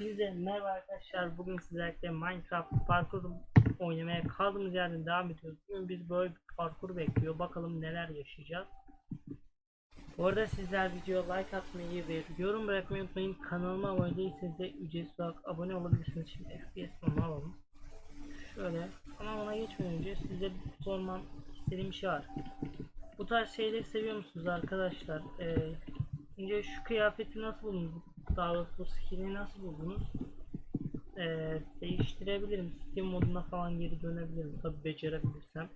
Hepinize merhaba arkadaşlar. Bugün sizlerle Minecraft parkur oynamaya kaldığımız yerden devam ediyoruz. Bugün biz böyle bir parkur bekliyor. Bakalım neler yaşayacağız. Bu arada sizler videoya like atmayı ve yorum bırakmayı unutmayın. Kanalıma abone değilseniz de ücretsiz olarak abone olabilirsiniz. Şimdi FPS onu alalım. Şöyle ama ona geçmeden önce size sormam istediğim bir şey var. Bu tarz şeyleri seviyor musunuz arkadaşlar? Ee, önce şu kıyafeti nasıl buldunuz? Daha doğrusu bu skin'i nasıl buldunuz? Ee, değiştirebilirim. Steam moduna falan geri dönebilirim. Tabi becerebilirsem.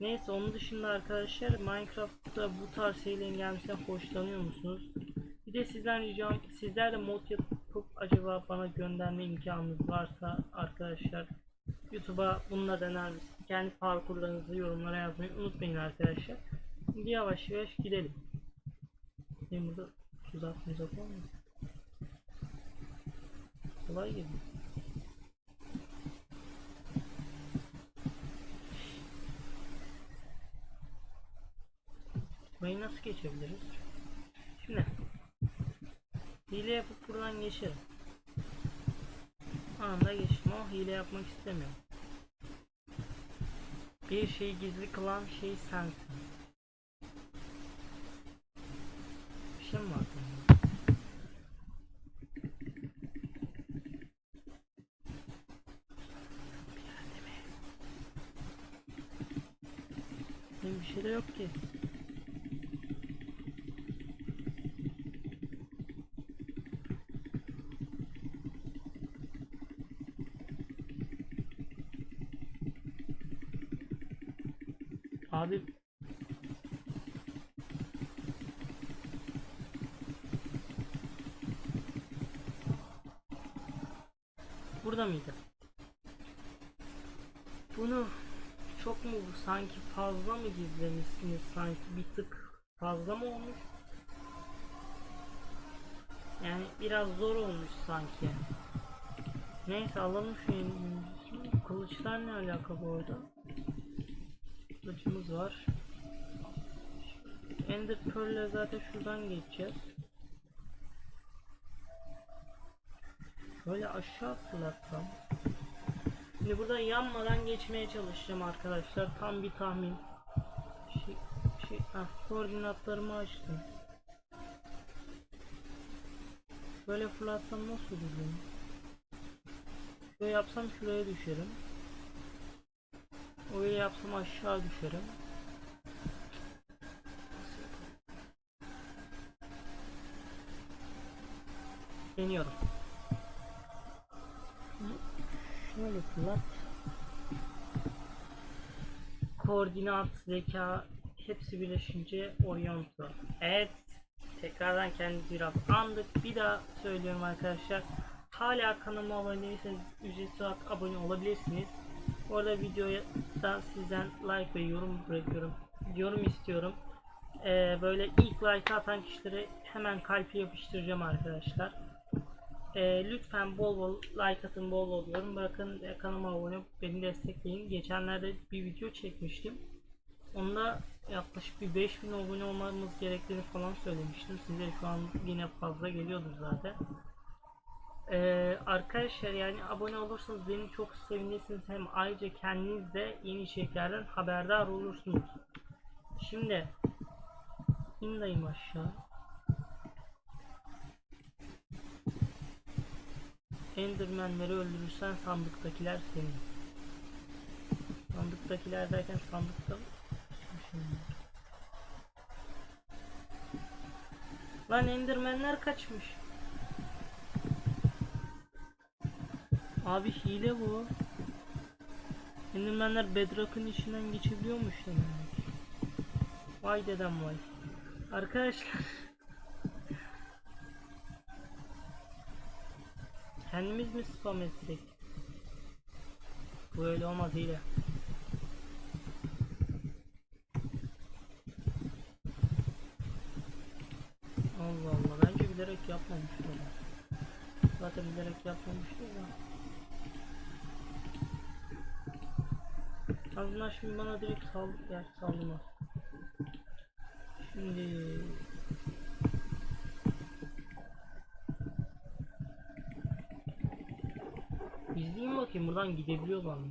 Neyse onun dışında arkadaşlar Minecraft'ta bu tarz şeylerin gelmesinden hoşlanıyor musunuz? Bir de sizden ricam sizler de mod yapıp acaba bana gönderme imkanınız varsa arkadaşlar YouTube'a bununla dener misiniz? Kendi parkurlarınızı yorumlara yazmayı unutmayın arkadaşlar. Şimdi yavaş yavaş gidelim. Benim burada tuzak muzak mı? Kolay gibi. Burayı nasıl geçebiliriz? Şimdi hile yapıp buradan geçerim. Anında geçtim ama hile yapmak istemiyorum. Bir şeyi gizli kılan şey sensin. Bir şey mi var bunda? Bir yerde mi? Benim bir şey de yok ki. Abi Burada mıydı? Bunu çok mu sanki fazla mı gizlemişsiniz sanki bir tık fazla mı olmuş? Yani biraz zor olmuş sanki. Neyse alalım şu kılıçlar ne alaka bu arada? Kılıcımız var. Ender Pearl'le zaten şuradan geçeceğiz. Şöyle aşağı fırlatsam. Şimdi burada yanmadan geçmeye çalışacağım arkadaşlar. Tam bir tahmin. Şey, şey, ah, koordinatlarımı açtım. Böyle fırlatsam nasıl olur? Şöyle yapsam şuraya düşerim. Öyle yapsam aşağı düşerim. Deniyorum. Şöyle fırlat. Koordinat, zeka hepsi birleşince Orion'tu. Evet. Tekrardan kendimizi biraz andık. Bir daha söylüyorum arkadaşlar. Hala kanalıma abone değilseniz ücretsiz olarak abone olabilirsiniz. Bu arada videoya da sizden like ve yorum bırakıyorum. Yorum istiyorum. Ee, böyle ilk like atan kişilere hemen kalpi yapıştıracağım arkadaşlar. Ee, lütfen bol bol like atın bol bol yorum bırakın. Ee, kanalıma abone olup beni destekleyin. Geçenlerde bir video çekmiştim. Onda yaklaşık bir 5000 abone olmamız gerektiğini falan söylemiştim. Size şu an yine fazla geliyordur zaten. Ee, arkadaşlar yani abone olursanız beni çok sevinirsiniz hem ayrıca kendiniz de yeni içeriklerden haberdar olursunuz. Şimdi indayım aşağı. Endermenleri öldürürsen sandıktakiler senin. Sandıktakiler derken sandıkta. Lan endermenler kaçmış. Abi hile bu. Endermenler Bedrock'ın içinden geçebiliyormuş demek. Vay dedem vay. Arkadaşlar. Kendimiz mi spam etsek? Bu öyle olmaz hile. Allah Allah bence bilerek yapmamışlar. Zaten bilerek yapmamışlar ya. Bunlar şimdi bana direkt saldı, yer saldırmaz. Şimdi İzleyin bakayım buradan gidebiliyorlar mı?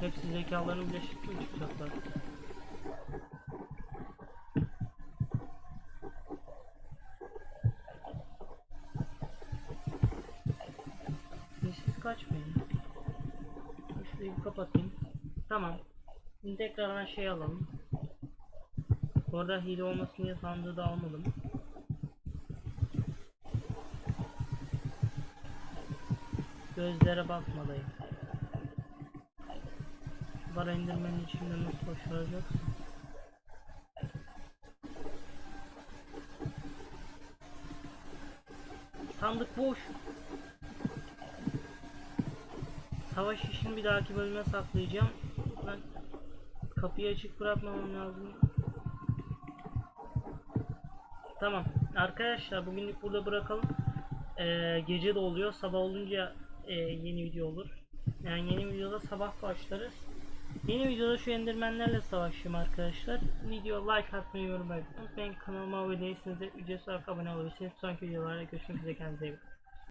Hepsi zekalarını birleştirip mi çıkacaklar? Siz kaçmayın. Şurayı kapatayım. Tamam. Şimdi tekrardan şey alalım. Bu arada hile olmasın diye sandığı da almadım. Gözlere bakmalıyım. Var indirmenin içinde nasıl başaracaksın? Sandık boş. Savaş işini bir dahaki bölüme saklayacağım. Kapıyı açık bırakmamam lazım. Tamam. Arkadaşlar bugünlük burada bırakalım. Ee, gece de oluyor. Sabah olunca e, yeni video olur. Yani yeni videoda sabah başlarız. Yeni videoda şu endirmenlerle savaşacağım arkadaşlar. Video like atmayı, yorum yapmayı unutmayın. Kanalıma abone değilseniz de ücretsiz olarak abone olabilirsiniz. Sonraki videolarda görüşmek üzere kendinize iyi bakın.